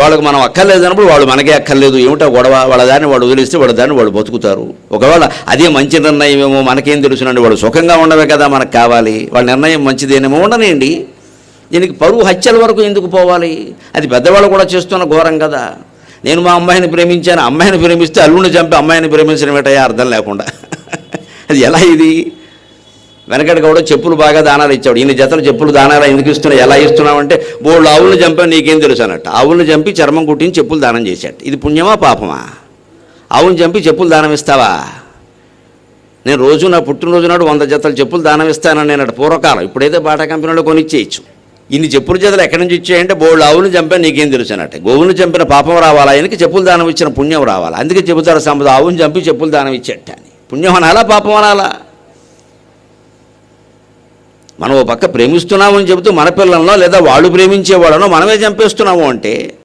వాళ్ళకి మనం అక్కర్లేదు అన్నప్పుడు వాళ్ళు మనకే అక్కర్లేదు. ఏమిటో గొడవ వాళ్ళ దాన్ని వాడు వదిలేస్తే వాళ్ళ దాన్ని వాళ్ళు బతుకుతారు. ఒకవేళ అదే మంచి నిర్ణయం ఏమో మనకేం తెలుసునండి వాడు సుఖంగా ఉండవే కదా మనకు కావాలి. వాళ్ళ నిర్ణయం మంచిదేనేమో ఉండనండి. దీనికి పరువు హత్యల వరకు ఎందుకు పోవాలి? అది పెద్దవాళ్ళు కూడా చేస్తున్న ఘోరం కదా. నేను మా అమ్మాయిని ప్రేమించాను అమ్మాయిని ప్రేమిస్తే అల్లుడిని చంపి అమ్మాయిని ప్రేమించడం ఏంటయ్యా? అర్థం లేకుండా. అది ఎలా ఇది? వెనకటి కూడా చెప్పులు బాగా దానాలు ఇచ్చాడు. ఇన్ని జతలు చెప్పులు దానాలు ఎందుకు ఇస్తున్నావు? ఎలా ఇస్తున్నావంటే బోళ్ళు ఆవులను చంపా నీకేం తెలుసు అన్నట్టు. ఆవులను చంపి చర్మం కుట్టించి చెప్పులు దానం చేశాడు. ఇది పుణ్యమా పాపమా? ఆవును చంపి చెప్పులు దానం ఇస్తావా? నేను రోజు నా పుట్టినరోజు నాడు వంద జతలు చెప్పులు దానం ఇస్తానని నేను పూర్వకాలం ఇప్పుడైతే బాటా కంపెనీలో కొనిచ్చేయచ్చు. ఇన్ని చెప్పుల జతలు ఎక్కడి నుంచి ఇచ్చాయంటే బోళ్ళు ఆవును చంపా నీకేం తెలుసు అన్నట్టు. గోవును చంపిన పాపం రావాలా? ఆయనకి చెప్పులు దానం ఇచ్చిన పుణ్యం రావాలా? అందుకే చెబుతారు సంపద ఆవును చంపి చెప్పులు దానం ఇచ్చేట అని. పుణ్యం అనాలా పాపం అనాలా? మనం ఓ పక్క ప్రేమిస్తున్నామని చెబుతూ మన పిల్లలనో లేదా వాళ్ళు ప్రేమించేవాళ్ళనో మనమే చంపేస్తున్నాము అంటే